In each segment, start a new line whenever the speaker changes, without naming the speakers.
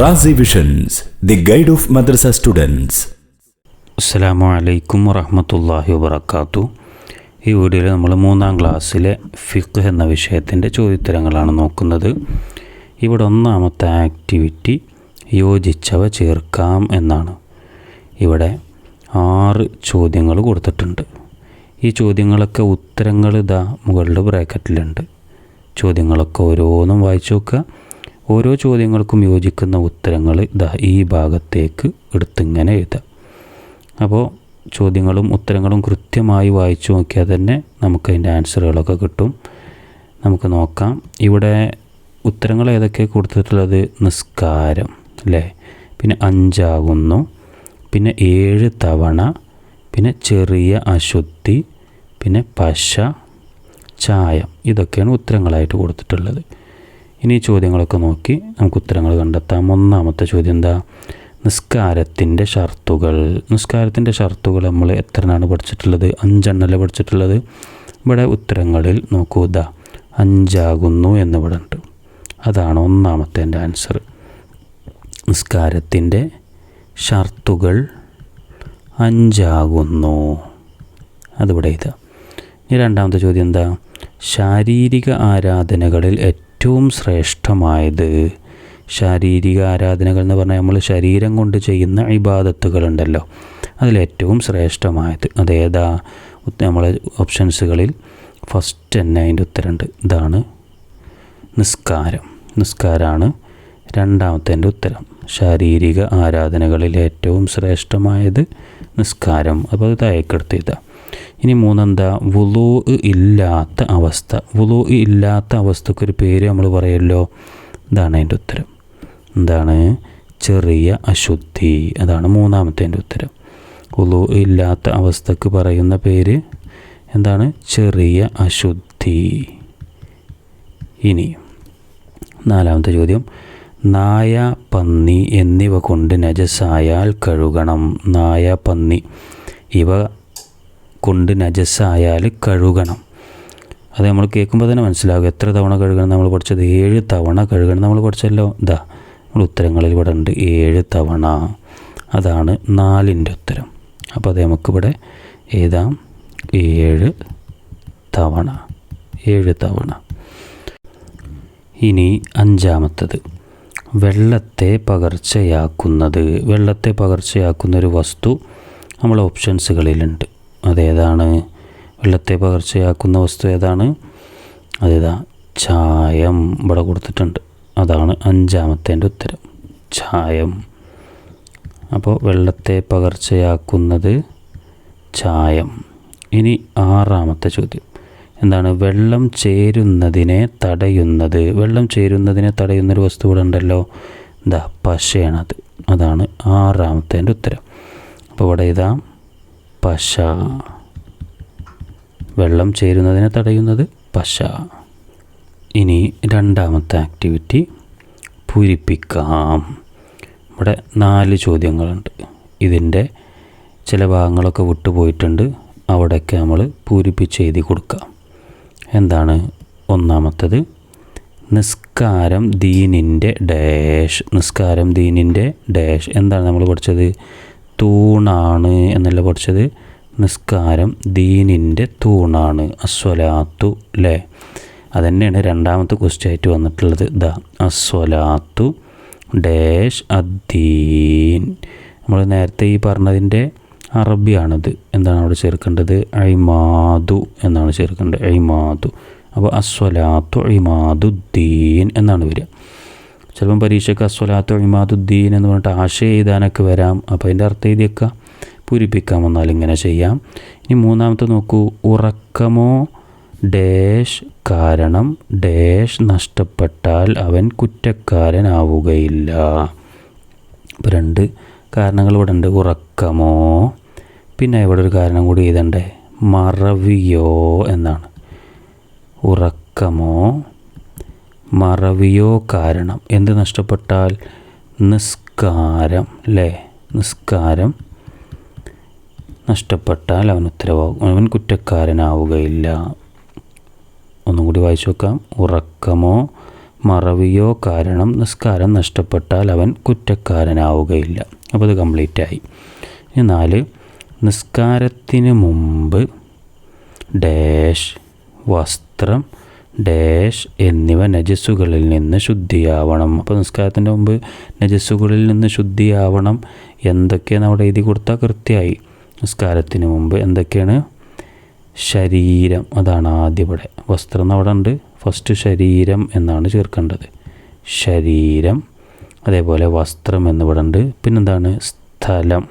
Razi visions the guide of madrasa students
അസ്സലാമു അലൈക്കും വറഹമത്തല്ലാഹി വബർക്കാത്തു ഈ വീഡിയോയിൽ നമ്മൾ മൂന്നാം ക്ലാസ്സിലെ ഫിഖ് എന്ന വിഷയത്തിന്റെ ചോദ്യോത്തരങ്ങളാണ് നോക്കുന്നത്. ഇവിടെ ഒന്നാമത്തെ ആക്ടിവിറ്റി യോജിച്ചവ ചേർക്കാം എന്നാണ്. ഇവിടെ ആറ് ചോദ്യങ്ങൾ കൊടുത്തിട്ടുണ്ട്. ഈ ചോദ്യങ്ങളൊക്കെ ഉത്തരങ്ങൾ ഇതാ മുകളിൽ ബ്രാക്കറ്റിലുണ്ട്. ചോദ്യങ്ങളൊക്കെ ഓരോന്നും വായിച്ചു നോക്കുക. ഓരോ ചോദ്യങ്ങൾക്കും യോജിക്കുന്ന ഉത്തരങ്ങൾ ഇതാ ഈ ഭാഗത്തേക്ക് എടുത്തിങ്ങനെ എഴുതാം. അപ്പോൾ ചോദ്യങ്ങളും ഉത്തരങ്ങളും കൃത്യമായി വായിച്ചു നോക്കിയാൽ തന്നെ നമുക്ക് അതിന്റെ ആൻസറുകളൊക്കെ കിട്ടും. നമുക്ക് നോക്കാം. ഇവിടെ ഉത്തരങ്ങൾ ഏതൊക്കെ കൊടുത്തിട്ടുള്ളത്? നിസ്കാരം അല്ലേ? പിന്നെ അഞ്ചാകുന്നു. പിന്നെ ഏഴ് തവണ. പിന്നെ ചെറിയ അശുദ്ധി. പിന്നെ പശ ചായം. ഇതൊക്കെയാണ് ഉത്തരങ്ങളായിട്ട് കൊടുത്തിട്ടുള്ളത്. ഇനി ചോദ്യങ്ങളൊക്കെ നോക്കി നമുക്ക് ഉത്തരങ്ങൾ കണ്ടെത്താം. ഒന്നാമത്തെ ചോദ്യം എന്താ? നിസ്കാരത്തിന്റെ ഷർത്തുകൾ. നിസ്കാരത്തിന്റെ ഷർത്തുകൾ നമ്മൾ എത്രയാണ് പഠിച്ചിട്ടുള്ളത്? അഞ്ചെണ്ണല്ലേ പഠിച്ചിട്ടുള്ളത്? ഇവിടെ ഉത്തരങ്ങളിൽ നോക്കൂ. ഇതാ അഞ്ചാകുന്നു എന്നിവിടെ ഉണ്ട്. അതാണ് ഒന്നാമത്തെ എന്റെ ആൻസർ നിസ്കാരത്തിന്റെ ഷർത്തുകൾ അഞ്ചാകുന്നു. അതിവിടെ ഇതാ ഇനി രണ്ടാമത്തെ ചോദ്യം എന്താ? ശാരീരിക ആരാധനകളിൽ ഏറ്റവും ശ്രേഷ്ഠമായത് ശാരീരിക ആരാധനകൾ എന്ന് പറഞ്ഞാൽ നമ്മൾ ശരീരം കൊണ്ട് ചെയ്യുന്ന ഇബാദത്തുകളുണ്ടല്ലോ. അതിലേറ്റവും ശ്രേഷ്ഠമായത് അതേതാ? നമ്മളെ ഓപ്ഷൻസുകളിൽ ഫസ്റ്റ് തന്നെ അതിന്റെ ഉത്തരമുണ്ട്. ഇതാണ് നിസ്കാരം. നിസ്കാരമാണ് രണ്ടാമത്തെ ഉത്തരം. ശാരീരിക ആരാധനകളിൽ ഏറ്റവും ശ്രേഷ്ഠമായത് നിസ്കാരം. അപ്പോൾ അത് താഴേക്കെടുത്ത് ഇനി മൂന്നെന്താ? വുളൂ ഇല്ലാത്ത അവസ്ഥ. വുളൂ ഇല്ലാത്ത അവസ്ഥക്കൊരു പേര് നമ്മൾ പറയല്ലോ. ഇതാണ് അതിന്റെ ഉത്തരം. എന്താണ്? ചെറിയ അശുദ്ധി. അതാണ് മൂന്നാമത്തെ ഉത്തരം. ഉളു ഇല്ലാത്ത അവസ്ഥക്ക് പറയുന്ന പേര് എന്താണ്? ചെറിയ അശുദ്ധി. ഇനി നാലാമത്തെ ചോദ്യം. നായ പന്നി എന്നിവ കൊണ്ട് നജസായാൽ കഴുകണം. നായ പന്നി ഇവ കൊണ്ട് നജസ്സായാൽ കഴുകണം. അത് നമ്മൾ കേൾക്കുമ്പോൾ തന്നെ മനസ്സിലാകും. എത്ര തവണ കഴുകണം നമ്മൾ പഠിച്ചത്? ഏഴ് തവണ കഴുകണം നമ്മൾ പഠിച്ചല്ലോ. ഇതാ നമ്മൾ ഉത്തരങ്ങളിൽ ഇവിടെ ഉണ്ട്. ഏഴ് തവണ. അതാണ് നാലിന്റെ ഉത്തരം. അപ്പോൾ അത് നമുക്കിവിടെ എഴുതാം ഏഴ് തവണ. ഏഴ് തവണ. ഇനി അഞ്ചാമത്തത്. വെള്ളത്തെ പകർച്ചയാക്കുന്നത്. വെള്ളത്തെ പകർച്ചയാക്കുന്ന ഒരു വസ്തു നമ്മൾ ഓപ്ഷൻസുകളിലുണ്ട് അതേതാണ്? വെള്ളത്തെ പകർച്ചയാക്കുന്ന വസ്തു ഏതാണ്? അതേതാ? ചായം ഇവിടെ കൊടുത്തിട്ടുണ്ട്. അതാണ് അഞ്ചാമത്തെ ഉത്തരം. ചായം. അപ്പോൾ വെള്ളത്തെ പകർച്ചയാക്കുന്നത് ചായം. ഇനി ആറാമത്തെ ചോദ്യം. എന്താണ്? വെള്ളം ചേരുന്നതിനെ തടയുന്നത്. വെള്ളം ചേരുന്നതിനെ തടയുന്നൊരു വസ്തു ഇവിടെ ഉണ്ടല്ലോ. എന്താ പശയാണത്. അതാണ് ആറാമത്തേന്റെ ഉത്തരം. അപ്പോൾ ഇവിടെ ഇതാ പശ. വെള്ളം ചേരുന്നതിനെ തടയുന്നത് പശ. ഇനി രണ്ടാമത്തെ ആക്ടിവിറ്റി പൂരിപ്പിക്കാം. ഇവിടെ നാല് ചോദ്യങ്ങളുണ്ട്. ഇതിന്റെ ചില ഭാഗങ്ങളൊക്കെ വിട്ടുപോയിട്ടുണ്ട്. അവിടെയൊക്കെ നമ്മൾ പൂരിപ്പിച്ച് എഴുതി കൊടുക്കാം. എന്താണ് ഒന്നാമത്തത്? നിസ്കാരം ദീനിന്റെ ഡാഷ്. നിസ്കാരം ദീനിന്റെ ഡാഷ്. എന്താണ് നമ്മൾ പഠിച്ചത്? തൂണാണ് എന്നല്ല പഠിച്ചത്? നിസ്കാരം ദീനിന്റെ തൂണാണ്. അസ്വലാത്തു അല്ലേ അതന്നെയാണ് രണ്ടാമത്തെ ക്വസ്റ്റ്യൻ ആയിട്ട് വന്നിട്ടുള്ളത്. ദ. അസ്വലാത്തു ഡാഷ് അദ്ദീൻ. നമ്മൾ നേരത്തെ ഈ പറഞ്ഞതിന്റെ അറബിയാണിത്. എന്താണ് അവിടെ ചേർക്കേണ്ടത്? ഐമാദു എന്നാണ് ചേർക്കേണ്ടത്. ഐമാദു. അപ്പോൾ അസ്വലാത്തു ഐമാദുദ്ദീൻ എന്നാണ് വരിക. ചിലപ്പം പരീക്ഷയ്ക്ക് അസ്വലാത്തു ഇമാദുദ്ദീൻ എന്ന് പറഞ്ഞിട്ട് ആശയ എഴുതാനൊക്കെ വരാം. അപ്പോൾ അതിന്റെ അർത്ഥം എഴുതിയൊക്കെ. പൂരിപ്പിക്കാം. വന്നാൽ ഇങ്ങനെ ചെയ്യാം. ഇനി മൂന്നാമത്തെ നോക്കൂ. ഉറക്കമോ? ഡാഷ് കാരണം ഡാഷ് നഷ്ടപ്പെട്ടാൽ അവൻ കുറ്റക്കാരനാവുകയില്ല. അപ്പോൾ രണ്ട് കാരണങ്ങൾ ഇവിടെ ഉണ്ട്. ഉറക്കമോ? പിന്നെ ഇവിടെ ഒരു കാരണം കൂടി എഴുതണ്ടേ. മറവിയോ എന്നാണ്. ഉറക്കമോ? മറവിയോ കാരണം? എന്ത് നഷ്ടപ്പെട്ടാൽ? നിസ്കാരം അല്ലേ നിസ്കാരം നഷ്ടപ്പെട്ടാൽ അവൻ ഉത്തരവാകും. അവൻ കുറ്റക്കാരനാവുകയില്ല. ഒന്നും കൂടി വായിച്ചു നോക്കാം. ഉറക്കമോ മറവിയോ കാരണം? നിസ്കാരം നഷ്ടപ്പെട്ടാൽ അവൻ കുറ്റക്കാരനാവുകയില്ല. അപ്പോൾ അത് കംപ്ലീറ്റ് ആയി. ഇനി നാല്. നിസ്കാരത്തിന് മുമ്പ് ഡാഷ് വസ്ത്രം ഡാഷ് എന്നിവ നജസ്സുകളിൽ നിന്ന് ശുദ്ധിയാവണം. അപ്പോൾ നിസ്കാരത്തിന്റെ മുമ്പ് നജസ്സുകളിൽ നിന്ന് ശുദ്ധിയാവണം. എന്തൊക്കെയാണ് അവിടെ എഴുതി കൊടുത്താൽ കൃത്യമായി. നിസ്കാരത്തിന് മുമ്പ് എന്തൊക്കെയാണ്? ശരീരം. അതാണ് ആദ്യം ഇവിടെ. വസ്ത്രം അവിടെ ഉണ്ട്. ഫസ്റ്റ് ശരീരം എന്നാണ് ചേർക്കേണ്ടത്. ശരീരം. അതേപോലെ വസ്ത്രം എന്നിവിടെ ഉണ്ട്. പിന്നെന്താണ്? സ്ഥലം.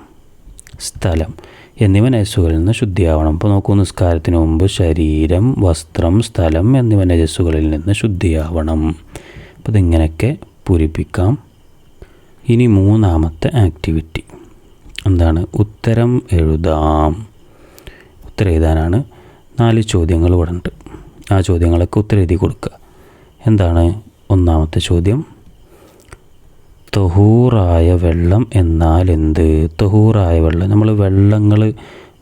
സ്ഥലം. എന്നിവ നജസ്സുകളിൽ നിന്ന് ശുദ്ധിയാവണം. അപ്പോൾ നോക്കൂ നിസ്കാരത്തിന് മുമ്പ് ശരീരം വസ്ത്രം സ്ഥലം എന്നിവ നജസ്സുകളിൽ നിന്ന് ശുദ്ധിയാവണം. അപ്പോൾ ഇതിങ്ങനെയൊക്കെ പൂരിപ്പിക്കാം. ഇനി മൂന്നാമത്തെ ആക്ടിവിറ്റി. എന്താണ്? ഉത്തരം എഴുതാം. ഉത്തരം എഴുതാനാണ് നാല് ചോദ്യങ്ങൾ ഇവിടെ ഉണ്ട്. ആ ചോദ്യങ്ങളൊക്കെ ഉത്തരം എഴുതി കൊടുക്കുക. എന്താണ് ഒന്നാമത്തെ ചോദ്യം? തൊഹൂറായ വെള്ളം എന്നാൽ എന്ത്? തൊഹൂറായ വെള്ളം. നമ്മൾ വെള്ളങ്ങൾ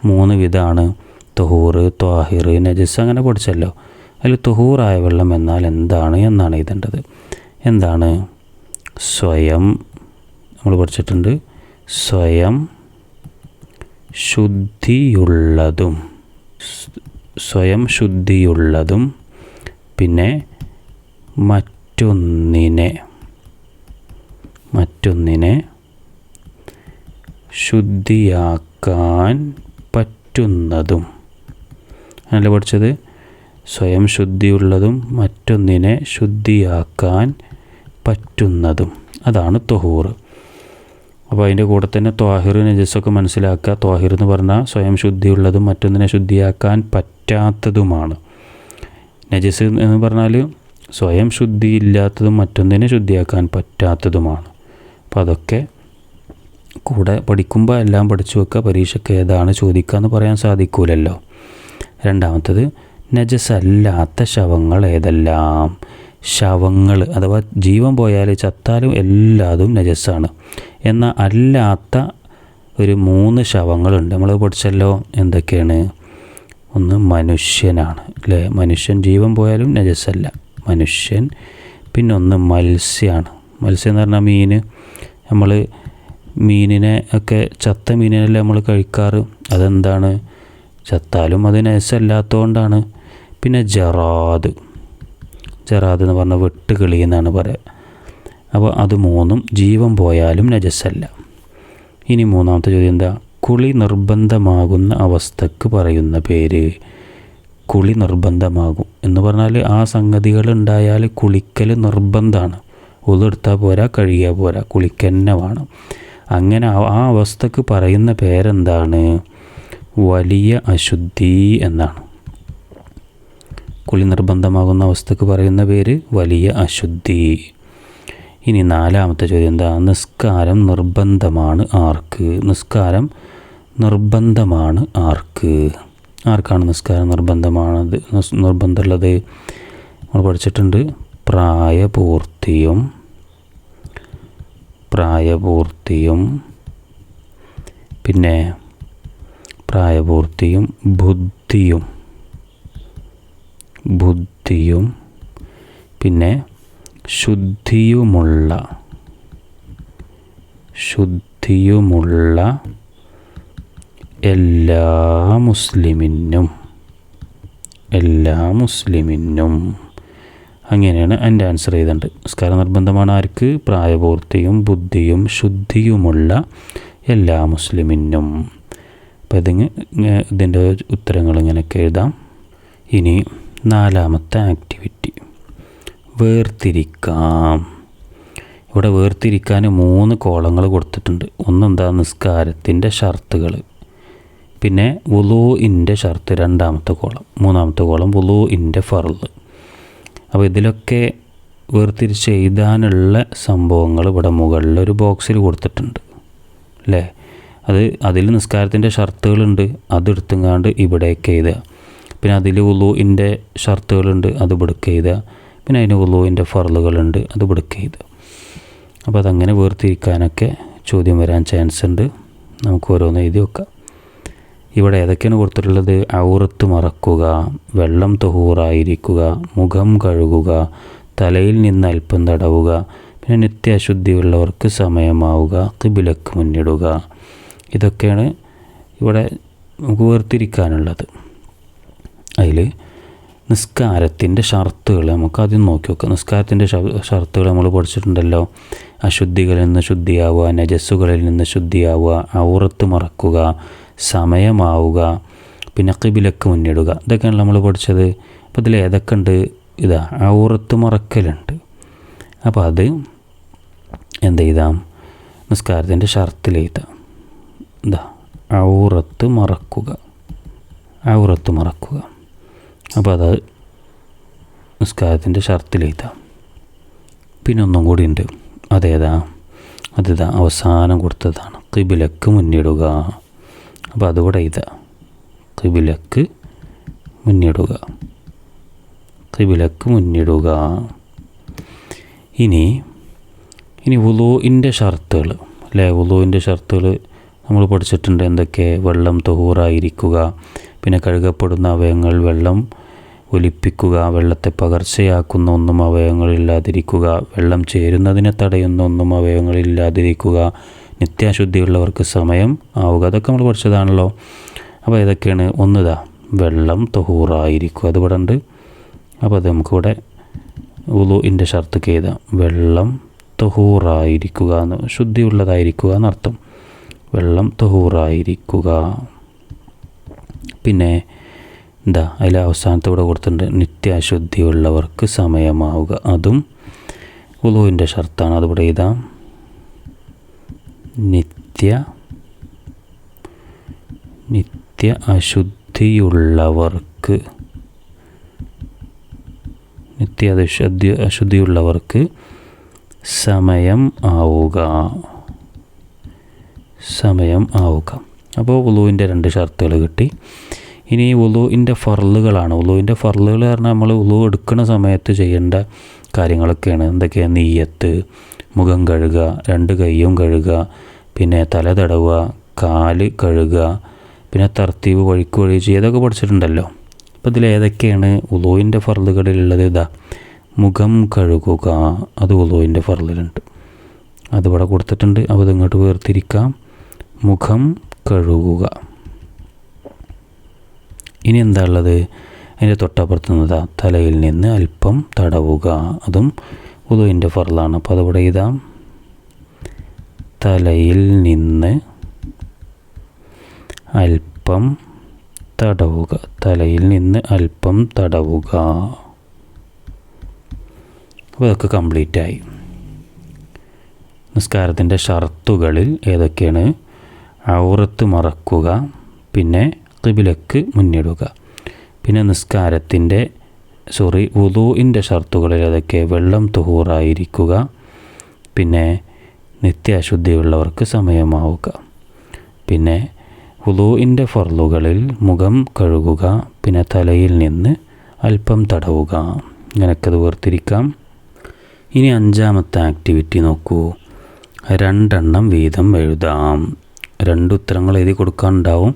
മൂന്ന് വിധമാണ് തൊഹൂർ ത്വാഹിർ നജസ് അങ്ങനെ പഠിച്ചല്ലോ അതിൽ തൊഹൂറായ വെള്ളം എന്നാൽ എന്താണ് എന്നാണ് എഴുതേണ്ടത്. എന്താണ്? സ്വയം. നമ്മൾ പഠിച്ചിട്ടുണ്ട്. സ്വയം ശുദ്ധിയുള്ളതും. സ്വയം ശുദ്ധിയുള്ളതും. പിന്നെ മറ്റൊന്നിനെ മറ്റൊന്നിനെ ശുദ്ധിയാക്കാൻ പറ്റുന്നതും. അല്ല പഠിച്ചത്? സ്വയം ശുദ്ധിയുള്ളതും മറ്റൊന്നിനെ ശുദ്ധിയാക്കാൻ പറ്റുന്നതും. അതാണ് തൊഹൂർ. അപ്പോൾ അതിന്റെ കൂടെ തന്നെ ത്വാഹിർ നജസ്സൊക്കെ മനസ്സിലാക്കുക. ത്വാഹിർ എന്ന് പറഞ്ഞാൽ സ്വയം ശുദ്ധിയുള്ളതും മറ്റൊന്നിനെ ശുദ്ധിയാക്കാൻ പറ്റാത്തതുമാണ്. നജസ് എന്ന് പറഞ്ഞാൽ സ്വയം ശുദ്ധിയില്ലാത്തതും മറ്റൊന്നിനെ ശുദ്ധിയാക്കാൻ പറ്റാത്തതുമാണ്. അപ്പോൾ അതൊക്കെ കൂടെ പഠിക്കുമ്പോൾ എല്ലാം പഠിച്ചു വെക്കുക പരീക്ഷയ്ക്ക് ഏതാണ് ചോദിക്കുക എന്ന് പറയാൻ സാധിക്കൂലല്ലോ. രണ്ടാമത്തത് നജസല്ലാത്ത ശവങ്ങൾ ഏതെല്ലാം? ശവങ്ങൾ അഥവാ ജീവൻ പോയാൽ ചത്താലും എല്ലാതും നജസ്സാണ്. എന്നാൽ അല്ലാത്ത ഒരു മൂന്ന് ശവങ്ങളുണ്ട്. നമ്മൾ പഠിച്ചല്ലോ എന്തൊക്കെയാണ്? ഒന്ന് മനുഷ്യനാണ് അല്ലേ? മനുഷ്യൻ ജീവൻ പോയാലും നജസ്സല്ല. മനുഷ്യൻ പിന്നെ ഒന്ന് മത്സ്യമാണ് മത്സ്യം എന്ന് പറഞ്ഞാൽ മീൻ നമ്മൾ മീനിനെ ഒക്കെ ചത്ത മീനിനല്ലേ നമ്മൾ കഴിക്കാറ്? അതെന്താണ്? ചത്താലും അത് നജസ്സല്ലാത്തതുകൊണ്ടാണ് പിന്നെ ജറാദ്. ജറാദ് എന്ന് പറഞ്ഞാൽ വെട്ടുകിളി എന്നാണ് പറയുക അപ്പോൾ അത് മൂന്നും ജീവൻ പോയാലും നജസ്സല്ല ഇനി മൂന്നാമത്തെ ചോദ്യം എന്താ? കുളി നിർബന്ധമാകുന്ന അവസ്ഥക്ക് പറയുന്ന പേര്. കുളി നിർബന്ധമാകും എന്ന് പറഞ്ഞാൽ ആ സംഗതികൾ ഉണ്ടായാൽ കുളിക്കൽ നിർബന്ധമാണ് ഉതെടുത്താൽ പോരാ കഴുകിയാൽ പോരാ കുളിക്കന്നെ വേണം. അങ്ങനെ ആ അവസ്ഥക്ക് പറയുന്ന പേരെന്താണ്? വലിയ അശുദ്ധി എന്നാണ്. കുളി നിർബന്ധമാകുന്ന അവസ്ഥക്ക് പറയുന്ന പേര് വലിയ അശുദ്ധി. ഇനി നാലാമത്തെ ചോദ്യം എന്താ? നിസ്കാരം നിർബന്ധമാണ് ആർക്ക്? നിസ്കാരം നിർബന്ധമാണ് ആർക്ക്? ആർക്കാണ് നിസ്കാരം നിർബന്ധമാണത്? നിർബന്ധമുള്ളത്? നമ്മൾ പഠിച്ചിട്ടുണ്ട്. പ്രായപൂർത്തിയും പ്രായപൂർത്തിയും പിന്നെ പ്രായപൂർത്തിയും ബുദ്ധിയും ബുദ്ധിയും പിന്നെ ശുദ്ധിയുമുള്ള ശുദ്ധിയുമുള്ള എല്ലാ മുസ്ലിമിനും എല്ലാ മുസ്ലിമിനും അങ്ങനെയാണ് എന്റെ ആൻസർ ചെയ്തിട്ടുണ്ട് നിസ്കാരം നിർബന്ധമാണ്. ആർക്ക്? പ്രായപൂർത്തിയും ബുദ്ധിയും ശുദ്ധിയുമുള്ള എല്ലാ മുസ്ലിമിനും. അപ്പോൾ ഇതിങ്ങ് ഇതിന്റെ ഉത്തരങ്ങൾ ഇങ്ങനെയൊക്കെ എഴുതാം. ഇനി നാലാമത്തെ ആക്ടിവിറ്റി വേർതിരിക്കാം. ഇവിടെ വേർതിരിക്കാൻ മൂന്ന് കോളങ്ങൾ കൊടുത്തിട്ടുണ്ട്. ഒന്നെന്താ? നിസ്കാരത്തിന്റെ ഷർത്തുകൾ. പിന്നെ വുളൂഇന്റെ ഷർത്ത് രണ്ടാമത്തെ കോളം. മൂന്നാമത്തെ കോളം വുളൂഇന്റെ ഫർൾ. അപ്പോൾ ഇതിലൊക്കെ വേർതിരിച്ച് എഴുതാനുള്ള സംഭവങ്ങൾ ഇവിടെ മുകളിൽ ഒരു ബോക്സിൽ കൊടുത്തിട്ടുണ്ട് അല്ലേ? അത് അതിൽ നിസ്കാരത്തിന്റെ ഷർത്തുകളുണ്ട് അതെടുത്തുങ്ങാണ്ട് ഇവിടേക്ക് എഴുതുക. പിന്നെ അതിൽ ഉളുവിന്റെ ഷർത്തുകളുണ്ട് അത് ഇവിടേക്ക് എഴുതുക. പിന്നെ അതിന് ഉളുവിന്റെ ഫറലുകളുണ്ട് അത് ഇവിടേക്ക് എഴുതുക. അപ്പോൾ അതങ്ങനെ വേർതിരിക്കാനൊക്കെ ചോദ്യം വരാൻ ചാൻസ് ഉണ്ട്. നമുക്ക് ഓരോന്ന് എഴുതി വെക്കാം. ഇവിടെ ഏതൊക്കെയാണ് കൊടുത്തിട്ടുള്ളത്? ഔറത്ത് മറക്കുക വെള്ളം തൊഹൂറായിരിക്കുക മുഖം കഴുകുക തലയിൽ നിന്ന് അല്പം തടവുക പിന്നെ നിത്യാശുദ്ധിയുള്ളവർക്ക് സമയമാവുക കിബിലക്ക് മുന്നിടുക. ഇതൊക്കെയാണ് ഇവിടെ നമുക്ക് വേർതിരിക്കാനുള്ളത്. അതിൽ നിസ്കാരത്തിന്റെ ഷർത്തുകൾ നമുക്ക് ആദ്യം നോക്കി നോക്കാം നിസ്കാരത്തിന്റെ ഷർത്തുകൾ നമ്മൾ പഠിച്ചിട്ടുണ്ടല്ലോ. അശുദ്ധികളിൽ നിന്ന് ശുദ്ധിയാവുക നജസ്സുകളിൽ നിന്ന് ശുദ്ധിയാവുക ഔറത്ത് മറക്കുക സമയമാവുക. പിന്നെ കിബിലക്ക് മുന്നിടുക. ഇതൊക്കെയാണ് നമ്മൾ പഠിച്ചത്. അപ്പോൾ ഇതിൽ ഏതൊക്കെ ഉണ്ട്? ഇതാ ഔറത്ത് മറക്കലുണ്ട്. അപ്പോൾ അത് എന്ത് ചെയ്താം? നിസ്കാരത്തിന്റെ ഷർത്തിൽ എഴുതാം. ഇതാ ഔറത്ത് മറക്കുക. ഔറത്ത് മറക്കുക. അപ്പോൾ അത് നിസ്കാരത്തിന്റെ ഷർത്തിൽ എഴുതാം. പിന്നെ ഒന്നും കൂടി ഉണ്ട്. അതേതാ? അതിതാ അവസാനം കൊടുത്തതാണ്. കിബിലക്ക് മുന്നിടുക. അപ്പോൾ അതുകൂടെ ഇതാ. കിബിലക്ക് മുന്നിടുക. കിബിലക്ക് മുന്നിടുക. ഇനി ഇനി ഉലുവിന്റെ ഷർത്തുകൾ. അല്ലേ? ഉലുവിന്റെ ഷർത്തുകൾ നമ്മൾ പഠിച്ചിട്ടുണ്ട്. എന്തൊക്കെ? വെള്ളം തൊഹൂറായിരിക്കുക. പിന്നെ കഴുകപ്പെടുന്ന അവയവങ്ങൾ വെള്ളം ഒലിപ്പിക്കുക. വെള്ളത്തെ പകർച്ചയാക്കുന്ന ഒന്നും അവയവങ്ങളില്ലാതിരിക്കുക വെള്ളം ചേരുന്നതിനെ തടയുന്ന ഒന്നും അവയവങ്ങളില്ലാതിരിക്കുക നിത്യാശുദ്ധിയുള്ളവർക്ക് സമയം ആവുക. അതൊക്കെ നമ്മൾ പഠിച്ചതാണല്ലോ. അപ്പോൾ ഇതൊക്കെയാണ് ഒന്നിതാ വെള്ളം തൊഹൂറായിരിക്കും. അത് ഇവിടെ ഉണ്ട്. അപ്പോൾ അത് നമുക്കിവിടെ ഉളുവിന്റെ ഷർത്ത് എഴുതാം. വെള്ളം തൊഹൂറായിരിക്കുക എന്ന്. ശുദ്ധിയുള്ളതായിരിക്കുക എന്നർത്ഥം. വെള്ളം തൊഹൂറായിരിക്കുക. പിന്നെ എന്താ? അതിൽ അവസാനത്തെ ഇവിടെ കൊടുത്തിട്ടുണ്ട്. നിത്യാശുദ്ധിയുള്ളവർക്ക് സമയമാവുക. അതും ഉളുവിന്റെ ഷർത്താണ്. അതിവിടെ എഴുതാം. നിത്യ നിത്യ അശുദ്ധിയുള്ളവർക്ക് നിത്യ അശുദ്ധി അശുദ്ധിയുള്ളവർക്ക് സമയം ആവുക. സമയം ആവുക. അപ്പോൾ ഉളുവിന്റെ രണ്ട് ഷർത്തുകൾ കിട്ടി. ഇനി ഉളുവിന്റെ ഫർലുകളാണ് ഉളുവിന്റെ ഫർലുകൾ പറഞ്ഞാൽ നമ്മൾ ഉളു എടുക്കുന്ന സമയത്ത് ചെയ്യേണ്ട കാര്യങ്ങളൊക്കെയാണ്. എന്തൊക്കെയാണ്? നെയ്യത്ത് മുഖം കഴുകുക രണ്ട് കൈയും കഴുകുക പിന്നെ തല തടവുക കാൽ കഴുകുക പിന്നെ തർത്തീവ് വഴിക്ക് വഴി ചെയ്തൊക്കെ പഠിച്ചിട്ടുണ്ടല്ലോ. അപ്പോൾ ഇതിൽ ഏതൊക്കെയാണ് ഫർലുകളിലുള്ളത് ഇതാ മുഖം കഴുകുക അത് ഉദോയിന്റെ ഫർളിലുണ്ട് അതിവിടെ കൊടുത്തിട്ടുണ്ട്. അപ്പോൾ ഇതിങ്ങോട്ട് വേർതിരിക്കാം. മുഖം കഴുകുക. ഇനി എന്താ ഉള്ളത്? അതിന്റെ തൊട്ടപ്പുറത്ത് നിന്നതാ തലയിൽ നിന്ന് അല്പം തടവുക. അതും ഉദുവിന്റെ ഫറലാണ് അപ്പോൾ അതിവിടെ ഇതാം. തലയിൽ നിന്ന് അല്പം തടവുക. തലയിൽ നിന്ന് അല്പം തടവുക. അപ്പോൾ ഇതൊക്കെ കംപ്ലീറ്റ് ആയി. നിസ്കാരത്തിന്റെ ഷർത്തുകളിൽ ഏതൊക്കെയാണ്? ഔറത്ത് മറക്കുക പിന്നെ കിബിലക്ക് മുന്നിടുക പിന്നെ നിസ്കാരത്തിന്റെ സോറി വുദൂഇന്റെ ഷർത്തുകളിൽ അതൊക്കെ വെള്ളം തുഹൂറായിരിക്കുക. പിന്നെ നിത്യാശുദ്ധിയുള്ളവർക്ക് സമയമാവുക. പിന്നെ വുദൂഇന്റെ ഫർലുകളിൽ മുഖം കഴുകുക പിന്നെ തലയിൽ നിന്ന് അല്പം തടവുക. അത് വേർതിരിക്കാം. ഇനി അഞ്ചാമത്തെ ആക്ടിവിറ്റി നോക്കൂ. രണ്ടെണ്ണം വീതം എഴുതാം. രണ്ട് ഉത്തരങ്ങൾ എഴുതി കൊടുക്കാനുണ്ടാവും.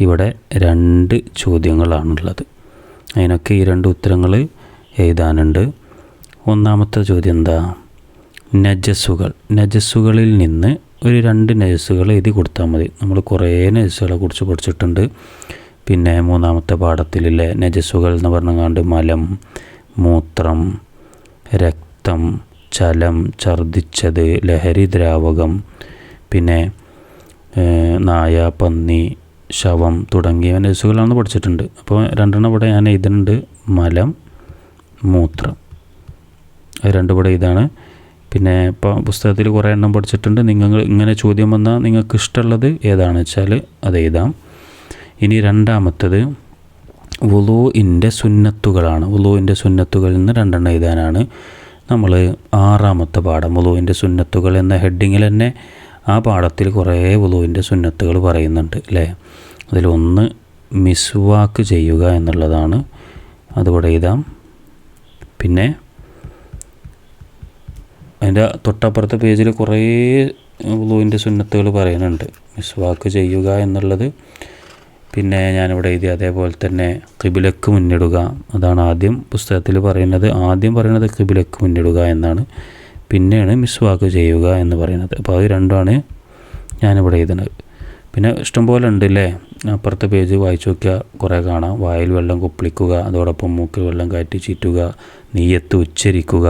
ഇവിടെ രണ്ട് ചോദ്യങ്ങളാണുള്ളത്. അതിനൊക്കെ ഈ രണ്ട് ഉത്തരങ്ങൾ എഴുതാനുണ്ട്. ഒന്നാമത്തെ ചോദ്യം എന്താ? നജസ്സുകൾ. നജസ്സുകളിൽ നിന്ന് ഒരു രണ്ട് നജസ്സുകൾ എഴുതി കൊടുത്താൽ മതി. നമ്മൾ കുറേ നജസ്സുകളെ കുറിച്ച് പഠിച്ചിട്ടുണ്ട്. പിന്നെ മൂന്നാമത്തെ പാഠത്തിലെ നജസ്സുകൾ എന്ന് പറഞ്ഞാണ്ട് മലം മൂത്രം രക്തം ചലം ഛർദിച്ചത് ലഹരി ദ്രാവകം പിന്നെ നായ പന്നി ശവം തുടങ്ങിയ നജസ്സുകളാണ് പഠിച്ചിട്ടുണ്ട്. അപ്പോൾ രണ്ടെണ്ണം ഇവിടെ ഞാൻ എഴുതുന്നുണ്ട്. മലം മൂത്രം. അത് രണ്ട് ഇവിടെ ഇതാണ്. പിന്നെ ഇപ്പോൾ പുസ്തകത്തിൽ കുറേ എണ്ണം പഠിച്ചിട്ടുണ്ട്. നിങ്ങൾ ഇങ്ങനെ ചോദ്യം വന്നാൽ നിങ്ങൾക്ക് ഇഷ്ടമുള്ളത് ഏതാണെന്ന് വെച്ചാൽ അത് എഴുതാം. ഇനി രണ്ടാമത്തത് വുളുവിന്റെ സുന്നത്തുകളാണ്. വുളുവിന്റെ സുന്നത്തുകളിൽ നിന്ന് രണ്ടെണ്ണം എഴുതാനാണ് നമ്മൾ ആറാമത്തെ പാഠം. വുളുവിന്റെ സുന്നത്തുകൾ എന്ന ഹെഡിങ്ങിൽ തന്നെ ആ പാഠത്തിൽ കുറേ വുളുവിന്റെ സുന്നത്തുകൾ പറയുന്നുണ്ട് അല്ലേ? അതിലൊന്ന് മിസ്വാക്ക് ചെയ്യുക എന്നുള്ളതാണ്. അതുകൂടെ എഴുതാം. പിന്നെ അതിന്റെ തൊട്ടപ്പുറത്തെ പേജിൽ കുറേ വുളുവിന്റെ സുന്നത്തുകൾ പറയുന്നുണ്ട് മിസ്വാക്ക് ചെയ്യുക എന്നുള്ളത്. പിന്നെ ഞാനിവിടെ എഴുതി അതേപോലെ തന്നെ കിബിലക്ക് മുന്നിടുക അതാണ് ആദ്യം പുസ്തകത്തിൽ പറയുന്നത്. ആദ്യം പറയുന്നത് കിബിലക്ക് മുന്നിടുക എന്നാണ്. പിന്നെയാണ് മിസ്വാക്ക് ചെയ്യുക എന്ന് പറയുന്നത്. അപ്പോൾ അത് രണ്ടുമാണ് ഞാനിവിടെ എഴുതുന്നത്. പിന്നെ ഇഷ്ടംപോലെ ഉണ്ട് അല്ലേ അപ്പുറത്തെ പേജ് വായിച്ചു നോക്കിയാൽ കുറേ കാണാം. വായിൽ വെള്ളം കുപ്പിളിക്കുക അതോടൊപ്പം മൂക്കിൽ വെള്ളം കയറ്റി ചീറ്റുക നെയ്യത്ത് ഉച്ചരിക്കുക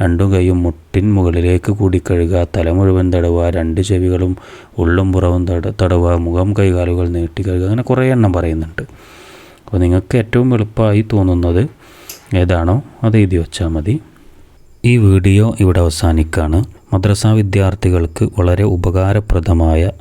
രണ്ടും കൈയും മുട്ടിൻ മുകളിലേക്ക് കൂടി കഴുകുക തല മുഴുവൻ തടവുക രണ്ട് ചെവികളും ഉള്ളും പുറവും തട തടവുക മുഖം കൈകാലുകൾ നീട്ടി കഴുകുക അങ്ങനെ കുറേ എണ്ണം പറയുന്നുണ്ട്. അപ്പോൾ നിങ്ങൾക്ക് ഏറ്റവും എളുപ്പമായി തോന്നുന്നത് ഏതാണോ അത് എഴുതി വെച്ചാൽ മതി. ഈ വീഡിയോ ഇവിടെ അവസാനിക്കുകയാണ് മദ്രസ വിദ്യാർത്ഥികൾക്ക് വളരെ ഉപകാരപ്രദമായ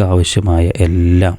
ആവശ്യമായ എല്ലാം